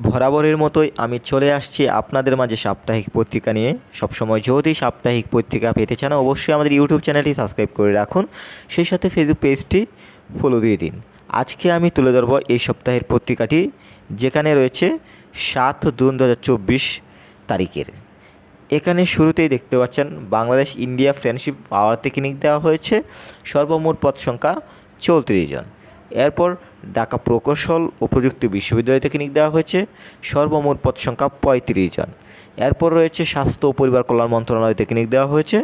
বরাবরের মতোই আমি চলে আসছি আপনাদের মাঝে সাপ্তাহিক পত্রিকা নিয়ে। সবসময় যদি সাপ্তাহিক পত্রিকা পেতে চান, অবশ্যই আমাদের ইউটিউব চ্যানেলটি সাবস্ক্রাইব করে রাখুন। সেই সাথে ফেসবুক পেজটি ফলো দিয়ে দিন। আজকে আমি তুলে ধরবো এই সপ্তাহের পত্রিকাটি, যেখানে রয়েছে সাত জুন দু হাজার চব্বিশ তারিখের। এখানে শুরুতেই দেখতে পাচ্ছেন Bangladesh India friendship power technique দেওয়া হয়েছে। সর্বমোট পদ সংখ্যা চৌত্রিশ জন। এরপর ঢাকা প্রকৌশল ও প্রযুক্তি বিশ্ববিদ্যালয় থেকে নিক দেওয়া হয়েছে। সর্বমোট পদ সংখ্যা পঁয়ত্রিশ জন। এরপর রয়েছে স্বাস্থ্য ও পরিবার কল্যাণ মন্ত্রণালয় থেকে নিক দেওয়া হয়েছে।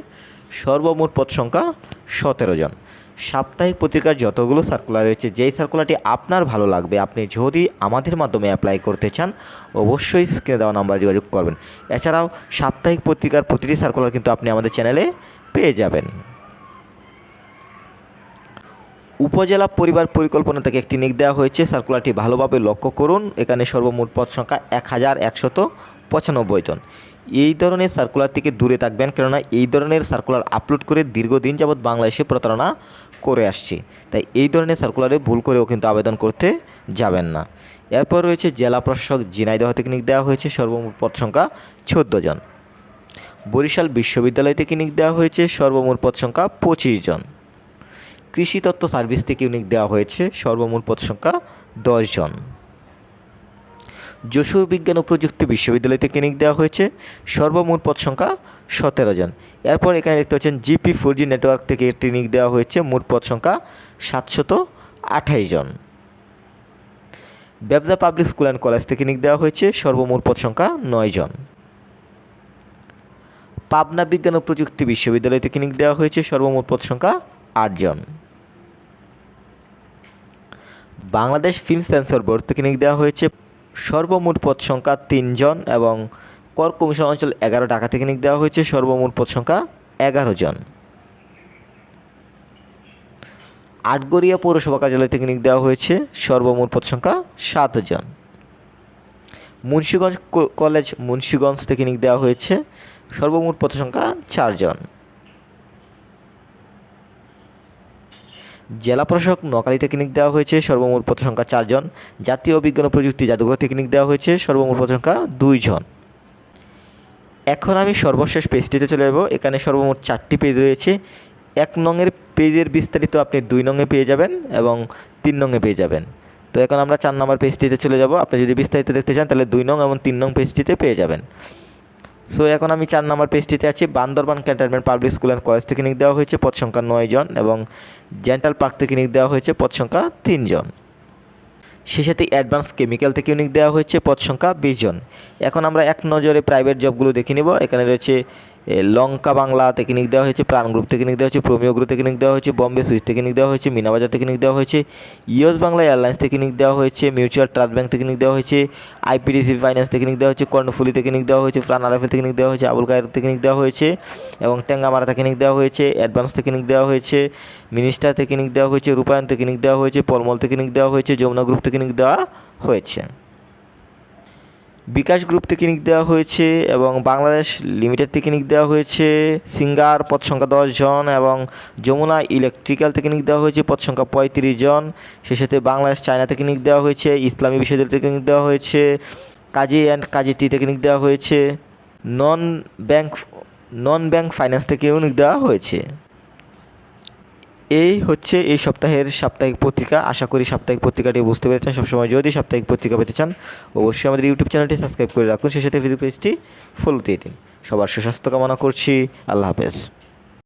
সর্বমোট পদ সংখ্যা সতেরো জন। সাপ্তাহিক পত্রিকার যতগুলো সার্কুলার রয়েছে, যেই সার্কুলারটি আপনার ভালো লাগবে, আপনি যদি আমাদের মাধ্যমে অ্যাপ্লাই করতে চান, অবশ্যই স্ক্রিনে দেওয়া নাম্বার যোগাযোগ করবেন। এছাড়াও সাপ্তাহিক পত্রিকার প্রতিটি সার্কুলার কিন্তু আপনি আমাদের চ্যানেলে পেয়ে যাবেন। উপজেলা পরিবার পরিকল্পনা থেকে একটি নিক দেওয়া হয়েছে। সার্কুলারটি ভালোভাবে লক্ষ্য করুন। এখানে সর্বমোট পদ সংখ্যা এক হাজার একশত পঁচানব্বই জন। এই ধরনের সার্কুলার থেকে দূরে থাকবেন, কেননা এই ধরনের সার্কুলার আপলোড করে দীর্ঘদিন যাবৎ বাংলাদেশে প্রতারণা করে আসছে। তাই এই ধরনের সার্কুলারে ভুল করেও কিন্তু আবেদন করতে যাবেন না। এরপর রয়েছে জেলা প্রশাসক ঝিনাইদহ থেকে নিক দেওয়া হয়েছে। সর্বমোট পদ সংখ্যা চোদ্দ জন। বরিশাল বিশ্ববিদ্যালয় থেকে নিক দেওয়া হয়েছে। সর্বমোট পদ সংখ্যা পঁচিশ জন। কৃষি তত্ত্ব সার্ভিস থেকে ইউনিক দেওয়া হয়েছে সর্বমোট পদ সংখ্যা দশ জন। যশোর বিজ্ঞান ও প্রযুক্তি বিশ্ববিদ্যালয় থেকে নিক দেওয়া হয়েছে সর্বমোট পদ সংখ্যা সতেরো জন। এরপর এখানে দেখতে পাচ্ছেন জিপি ফোর জি নেটওয়ার্ক থেকে একটি দেওয়া হয়েছে মোট পদ সংখ্যা সাতশত আঠাইশ জন। ব্যবসা পাবলিক স্কুল অ্যান্ড কলেজ থেকে নিক দেওয়া হয়েছে সর্বমোট পদ সংখ্যা নয় জন। পাবনা বিজ্ঞান ও প্রযুক্তি বিশ্ববিদ্যালয় থেকে নিক দেওয়া হয়েছে সর্বমোট পদ সংখ্যা আটজন বাংলাদেশ ফিল্ম সেন্সর বোর্ড থেকে নিয়োগ দেওয়া হয়েছে সর্বমোট পদ সংখ্যা তিনজন এবং কর কমিশন অঞ্চল এগারো টাকা থেকে নিয়োগ দেওয়া হয়েছে, সর্বমোট পদ সংখ্যা এগারো জন। আটগড়িয়া পৌরসভা কার্যালয় থেকে নিয়োগ দেওয়া হয়েছে, সর্বমোট পদ সংখ্যা সাত জন। মুন্সীগঞ্জ কলেজ মুন্সীগঞ্জ থেকে নিয়োগ দেওয়া হয়েছে, সর্বমোট পদ সংখ্যা চারজন জেলা প্রশাসক নোয়াখালী টেকনিক দেওয়া হয়েছে, সর্বমোট পদ সংখ্যা চারজন জাতীয় বিজ্ঞান প্রযুক্তি জাদুঘর টেকনিক দেওয়া হয়েছে, সর্বমোট পদ সংখ্যা দুইজন এখন আমি সর্বশেষ পেজটিতে চলে যাব। এখানে সর্বমোট চারটি পেজ রয়েছে। এক নংয়ের পেজের বিস্তারিত আপনি দুই নংয়ে পেয়ে যাবেন এবং তিন নংয়ে পেয়ে যাবেন। তো এখন আমরা চার নম্বর পেজটিতে চলে যাব। আপনি যদি বিস্তারিত দেখতে চান, তাহলে দুই নং এবং তিন নং পেজটিতে পেয়ে যাবেন। সো এখন আমি চার নম্বর পেজটিতে আছি। Bandarban cantonment public school and college থেকে নিক দেওয়া হয়েছে পদ সংখ্যা নয় জন এবং জেন্টাল পার্ক থেকে নিক দেওয়া হয়েছে পদ সংখ্যা তিনজন সে সাথে অ্যাডভান্স কেমিক্যাল থেকে ইউনিক দেওয়া হয়েছে পদ সংখ্যা বিশ জন। এখন আমরা এক নজরে প্রাইভেট জবগুলো দেখে নেব। এখানে রয়েছে লঙ্কা বাংলা থেকে নিক দেওয়া হয়েছে প্রাণ গ্রুপ থেকে নিক দেওয়া হয়েছে প্রোমিও গ্রুপ থেকে নিক দেওয়া হয়েছে বম্বে সুইচ থেকে নিক দেওয়া হয়েছে মিনাবাজার থেকে নিক দেওয়া হয়েছে ইউএস বাংলা এয়ারলাইন্স থেকে নিক দেওয়া হয়েছে মিউচুয়াল ট্রাস্ট ব্যাংক থেকে নিক দেওয়া হয়েছে আইপিডিসি ফাইন্যান্স থেকে নিক দেওয়া হয়েছে কর্ণফুলি থেকে নিক দেওয়া হয়েছে প্রাণ আরএফএল থেকে নিক দেওয়া হয়েছে আবুল কায়ের থেকে নিক দেওয়া হয়েছে এবং টেঙ্গামারা থেকে নিক দেওয়া হয়েছে অ্যাডভান্স থেকে নিক দেওয়া হয়েছে মিনিস্টার থেকে নিক দেওয়া হয়েছে রূপায়ণ থেকে নিক দেওয়া হয়েছে পলমল থেকে নিক দেওয়া হয়েছে যমুনা গ্রুপ থেকে নিক দেওয়া হয়েছে বিকাশ গ্রুপ থেকে নিক দেওয়া হয়েছে এবং বাংলাদেশ লিমিটেড থেকে নিক দেওয়া হয়েছে। সিঙ্গার পদ সংখ্যা দশ জন এবং যমুনা ইলেকট্রিক্যাল থেকে নিক দেওয়া হয়েছে পদ সংখ্যা পঁয়ত্রিশ জন। সেই সাথে বাংলাদেশ চায়না থেকে নিক দেওয়া হয়েছে, ইসলামী বিশ্ববিদ্যালয় থেকে নিক দেওয়া হয়েছে, কাজী অ্যান্ড কাজী টি থেকে নিক দেওয়া হয়েছে, non bank non bank finance থেকেও নিক দেওয়া হয়েছে। এই হচ্ছে এই সপ্তাহের সাপ্তাহিক পত্রিকা। আশা করি সাপ্তাহিক পত্রিকাটি বুঝতে পেরেছেন। সবসময় যদি সাপ্তাহিক পত্রিকা পেতে চান, অবশ্যই আমাদের ইউটিউব চ্যানেলটি সাবস্ক্রাইব করে রাখুন। সেই সাথে ভিডিও পেজটি ফলো দিয়ে দিন। সবার সুস্বাস্থ্য কামনা করছি। আল্লাহ হাফেজ।